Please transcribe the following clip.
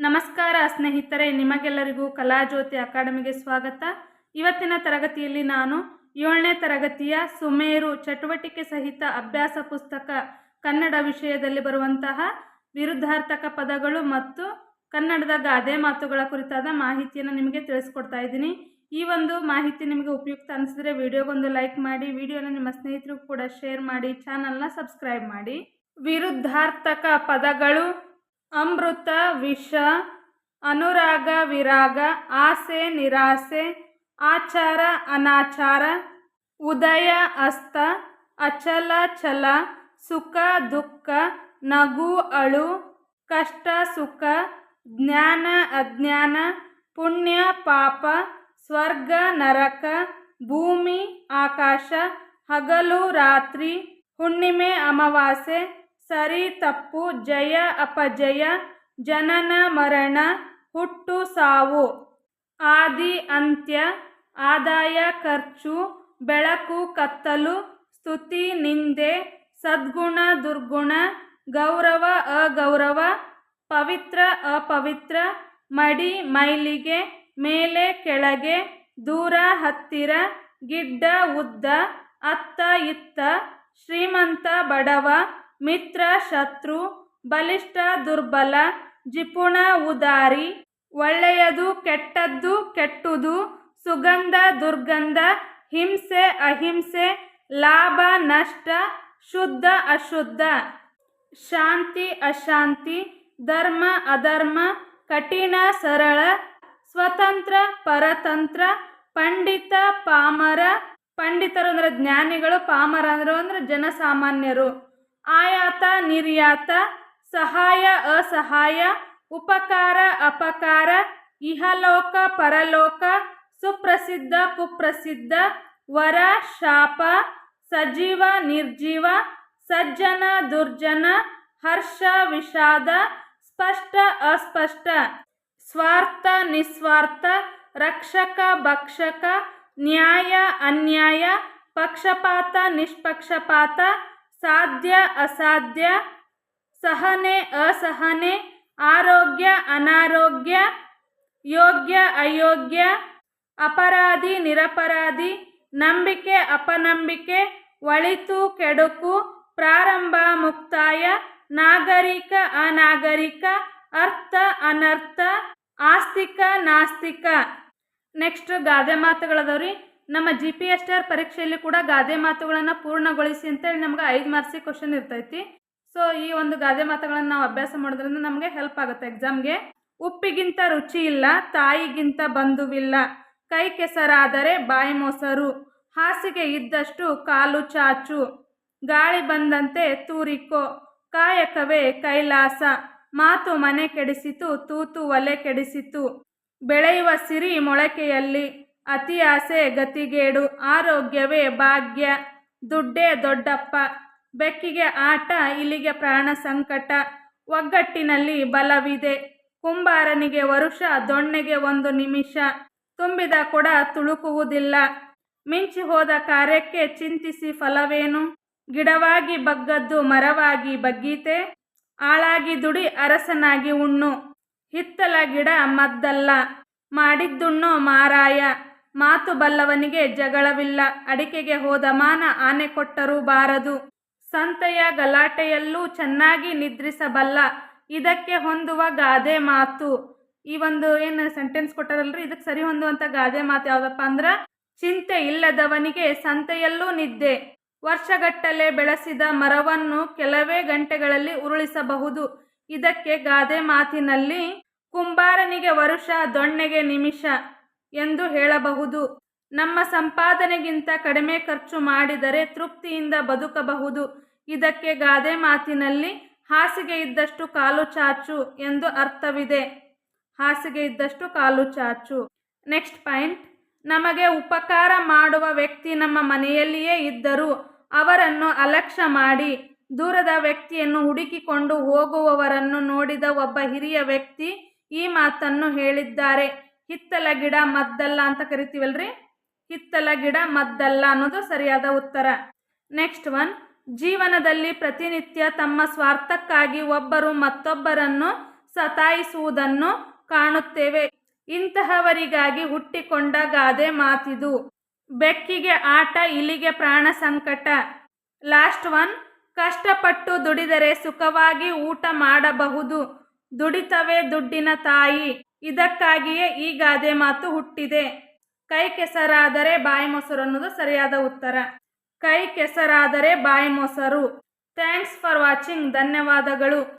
ನಮಸ್ಕಾರ ಸ್ನೇಹಿತರೆ, ನಿಮಗೆಲ್ಲರಿಗೂ ಕಲಾಜ್ಯೋತಿ ಅಕಾಡೆಮಿಗೆ ಸ್ವಾಗತ. ಇವತ್ತಿನ ತರಗತಿಯಲ್ಲಿ ನಾನು ಏಳನೇ ತರಗತಿಯ ಸುಮೇರು ಚಟುವಟಿಕೆ ಸಹಿತ ಅಭ್ಯಾಸ ಪುಸ್ತಕ ಕನ್ನಡ ವಿಷಯದಲ್ಲಿ ಬರುವಂತಹ ವಿರುದ್ಧಾರ್ಥಕ ಪದಗಳು ಮತ್ತು ಕನ್ನಡದ ಗಾದೆ ಮಾತುಗಳ ಕುರಿತಾದ ಮಾಹಿತಿಯನ್ನು ನಿಮಗೆ ತಿಳಿಸ್ಕೊಡ್ತಾ ಇದ್ದೀನಿ. ಈ ಒಂದು ಮಾಹಿತಿ ನಿಮಗೆ ಉಪಯುಕ್ತ ಅನಿಸಿದ್ರೆ ವಿಡಿಯೋಗೊಂದು ಲೈಕ್ ಮಾಡಿ, ವಿಡಿಯೋನ ನಿಮ್ಮ ಸ್ನೇಹಿತರಿಗೂ ಕೂಡ ಶೇರ್ ಮಾಡಿ, ಚಾನಲ್ನ ಸಬ್ಸ್ಕ್ರೈಬ್ ಮಾಡಿ. ವಿರುದ್ಧಾರ್ಥಕ ಪದಗಳು ಅಮೃತ, ವಿಷ, ಅನುರಾಗ, ವಿರಾಗ, ಆಸೆ, ನಿರಾಸೆ, ಆಚಾರ, ಅನಾಚಾರ, ಉದಯ, ಅಸ್ತ, ಅಚಲ ಛಲ ಸುಖ, ದುಃಖ, ನಗು, ಅಳು, ಕಷ್ಟ, ಸುಖ, ಜ್ಞಾನ, ಅಜ್ಞಾನ, ಪುಣ್ಯ, ಪಾಪ, ಸ್ವರ್ಗ, ನರಕ, ಭೂಮಿ, ಆಕಾಶ, ಹಗಲು, ರಾತ್ರಿ, ಹುಣ್ಣಿಮೆ, ಅಮಾವಾಸ್ಯೆ ಸರಿ ತಪ್ಪು, ಜಯ ಅಪಜಯ, ಜನನ ಮರಣ, ಹುಟ್ಟು ಸಾವು, ಆದಿ ಅಂತ್ಯ, ಆದಾಯ ಖರ್ಚು, ಬೆಳಕು ಕತ್ತಲು, ಸ್ತುತಿ ನಿಂದೆ, ಸದ್ಗುಣ ದುರ್ಗುಣ, ಗೌರವ ಅಗೌರವ, ಪವಿತ್ರ ಅಪವಿತ್ರ, ಮಡಿ ಮೈಲಿಗೆ, ಮೇಲೆ ಕೆಳಗೆ, ದೂರ ಹತ್ತಿರ, ಗಿಡ್ಡ ಉದ್ದ, ಅತ್ತ ಇತ್ತ, ಶ್ರೀಮಂತ ಬಡವ ಮಿತ್ರ, ಶತ್ರು, ಬಲಿಷ್ಠ, ದುರ್ಬಲ, ಜಿಪುಣ, ಉದಾರಿ, ಒಳ್ಳೆಯದು, ಕೆಟ್ಟದ್ದು, ಕೆಟ್ಟುದು, ಸುಗಂಧ, ದುರ್ಗಂಧ, ಹಿಂಸೆ, ಅಹಿಂಸೆ, ಲಾಭ, ನಷ್ಟ, ಶುದ್ಧ, ಅಶುದ್ಧ. ಶಾಂತಿ, ಅಶಾಂತಿ, ಧರ್ಮ, ಅಧರ್ಮ, ಕಠಿಣ, ಸರಳ, ಸ್ವತಂತ್ರ, ಪರತಂತ್ರ, ಪಂಡಿತ, ಪಾಮರ. ಪಂಡಿತರು ಅಂದರೆ ಜ್ಞಾನಿಗಳು, ಪಾಮರ ಅಂದ್ರೆ ಅಂದ್ರೆ ಜನಸಾಮಾನ್ಯರು. ಆಯಾತ, ನಿರ್ಯಾತ, ಸಹಾಯ, ಅಸಹಾಯ, ಉಪಕಾರ, ಅಪಕಾರ, ಇಹಲೋಕ, ಪರಲೋಕ, ಸುಪ್ರಸಿದ್ಧ, ಕುಪ್ರಸಿದ್ಧ, ವರ, ಶಾಪ, ಸಜೀವ, ನಿರ್ಜೀವ, ಸಜ್ಜನ, ದುರ್ಜನ, ಹರ್ಷ, ವಿಷಾದ, ಸ್ಪಷ್ಟ, ಅಸ್ಪಷ್ಟ, ಸ್ವಾರ್ಥ, ನಿಸ್ವಾರ್ಥ, ರಕ್ಷಕ, ಭಕ್ಷಕ, ನ್ಯಾಯ, ಅನ್ಯಾಯ, ಪಕ್ಷಪಾತ, ನಿಷ್ಪಕ್ಷಪಾತ ಸಾಧ್ಯ, ಅಸಾಧ್ಯ, ಸಹನೆ, ಅಸಹನೆ, ಆರೋಗ್ಯ, ಅನಾರೋಗ್ಯ, ಯೋಗ್ಯ, ಅಯೋಗ್ಯ, ಅಪರಾಧಿ, ನಿರಪರಾಧಿ, ನಂಬಿಕೆ, ಅಪನಂಬಿಕೆ, ಒಳಿತು, ಕೆಡುಕು, ಪ್ರಾರಂಭ, ಮುಕ್ತಾಯ, ನಾಗರಿಕ, ಅನಾಗರಿಕ, ಅರ್ಥ, ಅನರ್ಥ, ಆಸ್ತಿಕ, ನಾಸ್ತಿಕ. ನೆಕ್ಸ್ಟ್ ಗಾದೆ ಮಾತುಗಳದವ್ರಿ. ನಮ್ಮ G P S T R ಪರೀಕ್ಷೆಯಲ್ಲಿ ಕೂಡ ಗಾದೆ ಮಾತುಗಳನ್ನು ಪೂರ್ಣಗೊಳಿಸಿ ಅಂತೇಳಿ ನಮ್ಗೆ ಐದು ಮಾರ್ಕ್ಸಿಗೆ ಕ್ವಶನ್ ಇರ್ತೈತಿ. ಸೊ ಈ ಒಂದು ಗಾದೆ ಮಾತುಗಳನ್ನು ನಾವು ಅಭ್ಯಾಸ ಮಾಡೋದ್ರಿಂದ ನಮಗೆ ಹೆಲ್ಪ್ ಆಗುತ್ತೆ ಎಕ್ಸಾಮ್ಗೆ ಉಪ್ಪಿಗಿಂತ ರುಚಿ ಇಲ್ಲ, ತಾಯಿಗಿಂತ ಬಂಧುವಿಲ್ಲ, ಕೈ ಕೆಸರಾದರೆ ಬಾಯಿ ಮೊಸರು, ಹಾಸಿಗೆ ಇದ್ದಷ್ಟು ಕಾಲು ಚಾಚು, ಗಾಳಿ ಬಂದಂತೆ ತೂರಿಕೋ, ಕಾಯಕವೇ ಕೈಲಾಸ, ಮಾತು ಮನೆ ಕೆಡಿಸಿತು, ತೂತು ಒಲೆ ಕೆಡಿಸಿತು, ಬೆಳೆಯುವ ಸಿರಿ ಮೊಳಕೆಯಲ್ಲಿ ಅತಿ ಆಸೆ ಗತಿಗೇಡು, ಆರೋಗ್ಯವೇ ಭಾಗ್ಯ. ದುಡ್ಡೇ ದೊಡ್ಡಪ್ಪ. ಬೆಕ್ಕಿಗೆ ಆಟ, ಇಲಿಗೆ ಪ್ರಾಣ ಸಂಕಟ. ಒಗ್ಗಟ್ಟಿನಲ್ಲಿ ಬಲವಿದೆ. ಕುಂಬಾರನಿಗೆ ವರುಷ, ದೊಣ್ಣೆಗೆ ಒಂದು ನಿಮಿಷ. ತುಂಬಿದ ಕೊಡ ತುಳುಕುವುದಿಲ್ಲ. ಮಿಂಚಿ ಹೋದ ಕಾರ್ಯಕ್ಕೆ ಚಿಂತಿಸಿ ಫಲವೇನು? ಗಿಡವಾಗಿ ಬಗ್ಗದ್ದು ಮರವಾಗಿ ಬಗ್ಗೀತೆ? ಆಳಾಗಿ ದುಡಿ ಅರಸನಾಗಿ ಉಣ್ಣು. ಹಿತ್ತಲ ಗಿಡ ಮದ್ದಲ್ಲ. ಮಾಡಿದ್ದುಣ್ಣೋ ಮಾರಾಯ. ಮಾತು ಬಲ್ಲವನಿಗೆ ಜಗಳವಿಲ್ಲ. ಅಡಿಕೆಗೆ ಹೋದ ಮಾನ ಆನೆ ಕೊಟ್ಟರೂ ಬಾರದು. ಸಂತೆಯ ಗಲಾಟೆಯಲ್ಲೂ ಚೆನ್ನಾಗಿ ನಿದ್ರಿಸಬಲ್ಲ. ಇದಕ್ಕೆ ಹೊಂದುವ ಗಾದೆ ಮಾತು. ಈ ಒಂದು ಏನು ಸೆಂಟೆನ್ಸ್ ಕೊಟ್ಟರಲ್ರಿ? ಇದಕ್ಕೆ ಸರಿ ಹೊಂದುವಂಥ ಗಾದೆ ಮಾತು ಯಾವುದಪ್ಪ ಅಂದ್ರೆ, ಚಿಂತೆ ಇಲ್ಲದವನಿಗೆ ಸಂತೆಯಲ್ಲೂ ನಿದ್ದೆ. ವರ್ಷಗಟ್ಟಲೆ ಬೆಳೆಸಿದ ಮರವನ್ನು ಕೆಲವೇ ಗಂಟೆಗಳಲ್ಲಿ ಉರುಳಿಸಬಹುದು. ಇದಕ್ಕೆ ಗಾದೆ ಮಾತಿನಲ್ಲಿ, ಕುಂಬಾರನಿಗೆ ವರುಷ, ದೊಣ್ಣೆಗೆ ನಿಮಿಷ. ಎಂದು ಹೇಳಬಹುದು. ನಮ್ಮ ಸಂಪಾದನೆಗಿಂತ ಕಡಿಮೆ ಖರ್ಚು ಮಾಡಿದರೆ ತೃಪ್ತಿಯಿಂದ ಬದುಕಬಹುದು. ಇದಕ್ಕೆ ಗಾದೆ ಮಾತಿನಲ್ಲಿ ಹಾಸಿಗೆ ಇದ್ದಷ್ಟು ಕಾಲು ಚಾಚು ಎಂದು ಅರ್ಥವಿದೆ. ಹಾಸಿಗೆ ಇದ್ದಷ್ಟು ಕಾಲು ಚಾಚು. Next point. ನಮಗೆ ಉಪಕಾರ ಮಾಡುವ ವ್ಯಕ್ತಿ ನಮ್ಮ ಮನೆಯಲ್ಲಿಯೇ ಇದ್ದರೂ ಅವರನ್ನು ಅಲಕ್ಷ್ಯ ಮಾಡಿ ದೂರದ ವ್ಯಕ್ತಿಯನ್ನು ಹುಡುಕಿಕೊಂಡು ಹೋಗುವವರನ್ನು ನೋಡಿದ ಒಬ್ಬ ಹಿರಿಯ ವ್ಯಕ್ತಿ ಈ ಮಾತನ್ನು ಹೇಳಿದ್ದಾರೆ. ಹಿತ್ತಲ ಗಿಡ ಮದ್ದಲ್ಲ ಅಂತ ಕರಿತೀವಲ್ರಿ? ಹಿತ್ತಲ ಗಿಡ ಮದ್ದಲ್ಲ ಅನ್ನೋದು ಸರಿಯಾದ ಉತ್ತರ. ನೆಕ್ಸ್ಟ್ ಒನ್ ಜೀವನದಲ್ಲಿ ಪ್ರತಿನಿತ್ಯ ತಮ್ಮ ಸ್ವಾರ್ಥಕ್ಕಾಗಿ ಒಬ್ಬರು ಮತ್ತೊಬ್ಬರನ್ನು ಸತಾಯಿಸುವುದನ್ನು ಕಾಣುತ್ತೇವೆ. ಇಂತಹವರಿಗಾಗಿ ಹುಟ್ಟಿಕೊಂಡ ಗಾದೆ ಮಾತಿದು. ಬೆಕ್ಕಿಗೆ ಆಟ, ಇಲಿಗೆ ಪ್ರಾಣ ಸಂಕಟ. ಲಾಸ್ಟ್ ಒನ್ ಕಷ್ಟಪಟ್ಟು ದುಡಿದರೆ ಸುಖವಾಗಿ ಊಟ ಮಾಡಬಹುದು. ದುಡಿತವೇ ದುಡ್ಡಿನ ತಾಯಿ. ಇದಕ್ಕಾಗಿಯೇ ಈ ಗಾದೆ ಮಾತು ಹುಟ್ಟಿದೆ. ಕೈ ಕೆಸರಾದರೆ ಬಾಯಿ ಮೊಸರು ಅನ್ನೋದು ಸರಿಯಾದ ಉತ್ತರ. ಕೈ ಕೆಸರಾದರೆ ಬಾಯಿ ಮೊಸರು. Thanks for watching. ಧನ್ಯವಾದಗಳು.